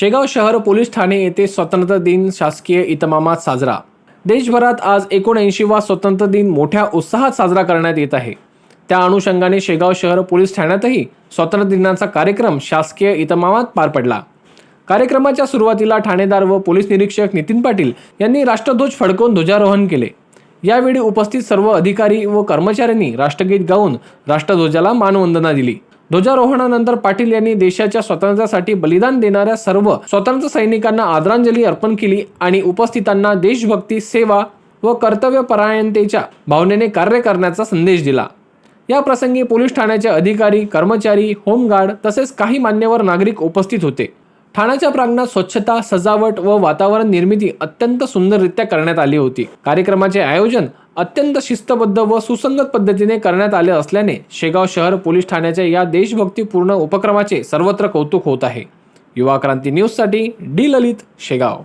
शेगाव शहर पोलीस ठाणे येथे स्वातंत्र्य दिन शासकीय इतमामात साजरा. देशभरात आज एकोणऐंशीवा स्वतंत्र दिन मोठ्या उत्साहात साजरा करण्यात येत आहे. त्या अनुषंगाने शेगाव शहर पोलीस ठाण्यातही स्वातंत्र्य दिनाचा कार्यक्रम शासकीय इतमामात पार पडला. कार्यक्रमाच्या सुरुवातीला ठाणेदार व पोलीस निरीक्षक नितीन पाटील यांनी राष्ट्रध्वज फडकवून ध्वजारोहण केले. यावेळी उपस्थित सर्व अधिकारी व कर्मचाऱ्यांनी राष्ट्रगीत गाऊन राष्ट्रध्वजाला मानवंदना दिली. ध्वजारोहणानंतर पाटील यांनी देशाच्या स्वातंत्र्यासाठी बलिदान देणाऱ्या सर्व स्वातंत्र्य सैनिकांना आदरांजली अर्पण केली आणि उपस्थितांना देशभक्ती सेवा व कर्तव्यपरायणतेच्या भावनेने कार्य करण्याचा संदेश दिला या प्रसंगी पोलीस ठाण्याचे अधिकारी कर्मचारी होमगार्ड तसेच काही मान्यवर नागरिक उपस्थित होते ठाण्याच्या प्रांगणात स्वच्छता सजावट व वातावरण निर्मिती अत्यंत सुंदररित्या करण्यात आली होती. कार्यक्रमाचे आयोजन अत्यंत शिस्तबद्ध व सुसंगत पद्धतीने करण्यात आले असल्याने शेगाव शहर पोलीस ठाण्याच्या या देशभक्तीपूर्ण उपक्रमाचे सर्वत्र कौतुक होत आहे. युवा क्रांती न्यूजसाठी डी ललित शेगाव.